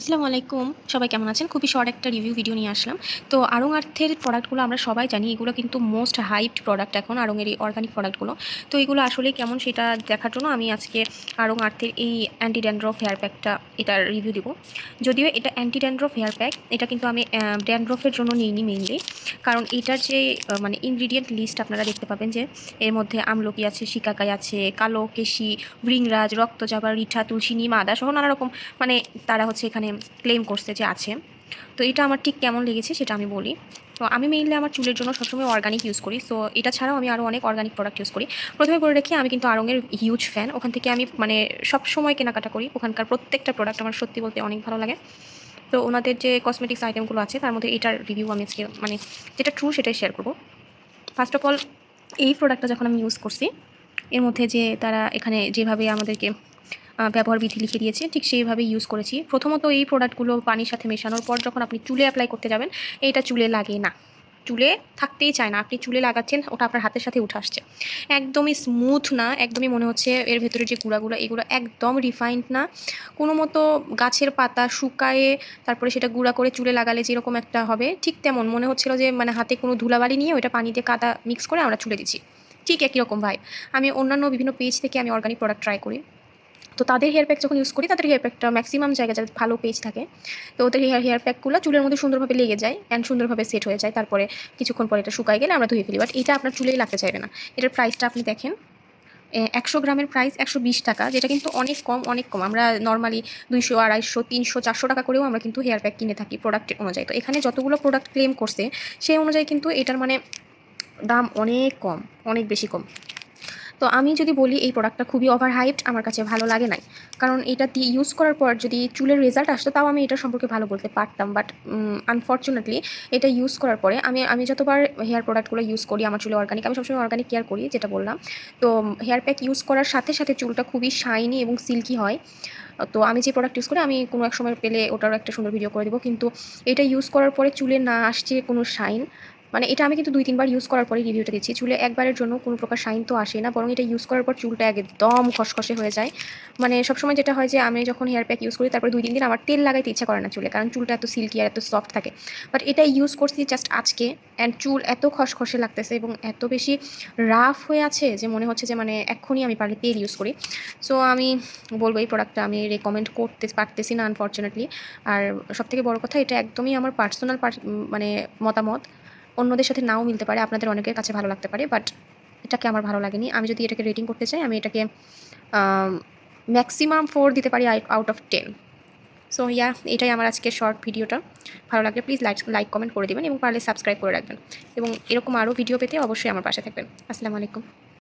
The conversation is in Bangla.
আসসালামু আলাইকুম। সবাই কেমন আছেন? খুবই শর্ট একটা রিভিউ ভিডিও নিয়ে আসলাম। তো আড়ং আর্থের প্রোডাক্টগুলো আমরা সবাই জানি, এগুলো কিন্তু মোস্ট হাইপড প্রোডাক্ট এখন আড়ংয়ের এই অর্গানিক প্রোডাক্টগুলো তো এগুলো আসলে কেমন সেটা দেখার জন্য আমি আজকে আড়ং আর্থের এই অ্যান্টি ড্যান্ড্রফ হেয়ার প্যাকটা এটার রিভিউ দিব। যদিও এটা অ্যান্টি ড্যান্ড্রফ হেয়ার প্যাক এটা কিন্তু আমি ড্যান্ড্রফের জন্য নিইনি মেইনলি কারণ এটার যে মানে ইনগ্রিডিয়েন্ট লিস্ট আপনারা দেখতে পাবেন যে, এর মধ্যে আমলকি আছে, শিকাকাই আছে, কালো, কেশি, ভৃংরাজ রক্তচাপা রিঠা, তুলসী, নিম, আদা সহ নানা রকম মানে তারা হচ্ছে এখানে ক্লেম করছে যে আছে। তো এটা আমার ঠিক কেমন লেগেছে সেটা আমি বলি। তো আমি মেইনলি আমার চুলের জন্য সবসময় অর্গানিক ইউজ করি। সো এটা ছাড়াও আমি আরও অনেক অর্গানিক প্রোডাক্ট ইউজ করি। প্রথমে বলে রেখে, আমি কিন্তু আরঙের হিউজ ফ্যান ওখান থেকে আমি মানে সব সময় কেনাকাটা করি। ওখানকার প্রত্যেকটা প্রোডাক্ট আমার সত্যি বলতে অনেক ভালো লাগে। তো ওনাদের যে কসমেটিক্স আইটেমগুলো আছে, তার মধ্যে এটার রিভিউ আমি আজকে মানে যেটা ট্রু সেটাই শেয়ার করব। ফার্স্ট অফ অল এই প্রোডাক্টটা যখন আমি ইউজ করছি, এর মধ্যে যে তারা এখানে যেভাবে আমাদেরকে ব্যবহার বিধি লিখে দিয়েছে, ঠিক সেইভাবে ইউজ করেছি। প্রথমত এই প্রোডাক্টগুলো পানির সাথে মেশানোর পর যখন আপনি চুলে অ্যাপ্লাই করতে যাবেন, এটা চুলে লাগে না। চুলে থাকতেই চায় না, আপনি চুলে লাগাচ্ছেন, ওটা আপনার হাতের সাথে উঠে আসছে। একদমই স্মুথ না, একদমই মনে হচ্ছে এর ভেতরে যে গুঁড়াগুলো, এগুলো একদম রিফাইন্ড না। কোনো মতো গাছের পাতা শুকায়ে তারপরে সেটা গুঁড়া করে চুলে লাগালে যেরকম একটা হবে, ঠিক তেমন। মনে হচ্ছিল যে মানে হাতে কোনো ধুলাবালি নিয়ে ওটা পানিতে কাদা মিক্স করে আমরা চুলে দিচ্ছি। ঠিক একই রকম ভাই আমি অন্যান্য বিভিন্ন পেজ থেকে আমি অর্গানিক প্রোডাক্ট ট্রাই করি। তো তাদের হেয়ার প্যাক যখন ইউজ করি, তাদের হেয়ার প্যাকটা ম্যাক্সিমাম জায়গায় যাদের ভালো পেজ থাকে, তো ওদের হেয়ার হেয়ার প্যাকগুলো চুলের মধ্যে সুন্দরভাবে লেগে যায় অ্যান্ড সুন্দরভাবে সেট হয়ে যায়। তারপরে কিছুক্ষণ পরে এটা শুকায় গেলে আমরা ধুয়ে ফেলি। বাট এটা আপনার চুলেই লাগতে চাইবে না। এটার প্রাইসটা আপনি দেখেন একশো গ্রামের প্রাইস একশো বিশ টাকা, যেটা কিন্তু অনেক কম অনেক কম। আমরা নর্মালি দুইশো, আড়াইশো, তিনশো, চারশো টাকা করেও আমরা কিন্তু হেয়ার প্যাক কিনে থাকি প্রোডাক্ট অনুযায়ী। তো এখানে যতগুলো প্রোডাক্ট ক্লেম করছে, সেই অনুযায়ী কিন্তু এটার মানে দাম অনেক কম, অনেক বেশি কম। তো আমি যদি বলি এই প্রোডাক্টটা খুবই ওভার হাইপড আমার কাছে ভালো লাগে নাই। কারণ এটা দিয়ে ইউজ করার পর যদি চুলের রেজাল্ট আসতো, তাও আমি এটা সম্পর্কে ভালো বলতে পারতাম। বাট আনফর্চুনেটলি এটা ইউজ করার পরে আমি আমি যতবার হেয়ার প্রোডাক্টগুলো ইউজ করি, আমার চুলে অর্গানিক আমি সবসময় অর্গানিক কেয়ার করি, যেটা বললাম। তো হেয়ার প্যাক ইউজ করার সাথে সাথে চুলটা খুবই শাইনি এবং সিল্কি হয়। তো আমি যে প্রোডাক্ট ইউজ করি, আমি কোনো এক সময় পেলে ওটারও একটা সুন্দর ভিডিও করে দেবো। কিন্তু এটা ইউজ করার পরে চুলে না আসছে কোনো শাইন মানে এটা আমি কিন্তু দুই, তিনবার ইউজ করার পরে রিভিউটা দিচ্ছি। চুলে একবারের জন্য কোনো প্রকার শাইন তো আসে না, বরং এটা ইউজ করার পর চুলটা একদম খসখসে হয়ে যায়। মানে সবসময় যেটা হয় যে আমি যখন হেয়ার প্যাক ইউজ করি, তারপরে দুই, তিন দিন আমার তেল লাগাইতে ইচ্ছা করে না চুলে, কারণ চুলটা এত সিল্কি আর এত সফট থাকে। বাট এটা ইউজ করছি জাস্ট আজকে অ্যান্ড চুল এত খসখসে লাগতেছে এবং এত বেশি রাফ হয়ে আছে যে মনে হচ্ছে যে মানে এক্ষুনি আমি পারলে তেল ইউজ করি। সো আমি বলব এই প্রোডাক্টটা আমি রেকমেন্ড করতে পারতেছি না আনফর্চুনেটলি আর সবথেকে বড় কথা, এটা একদমই আমার পার্সোনাল মানে মতামত। অন্যদের সাথে নাও মিলতে পারে, আপনাদের অনেকের কাছে ভালো লাগতে পারে বাট এটাকে আমার ভালো লাগেনি। আমি যদি এটাকে রেটিং করতে চাই, আমি এটাকে ম্যাক্সিমাম ফোর দিতে পারি out of ten so yeah এটাই আমার আজকে শর্ট ভিডিওটা ভালো লাগলে প্লিজ লাইক লাইক কমেন্ট করে দেবেন এবং পারলে সাবস্ক্রাইব করে রাখবেন। এবং এরকম আরও ভিডিও পেতে অবশ্যই আমার পাশে থাকবেন। আসসালামু আলাইকুম।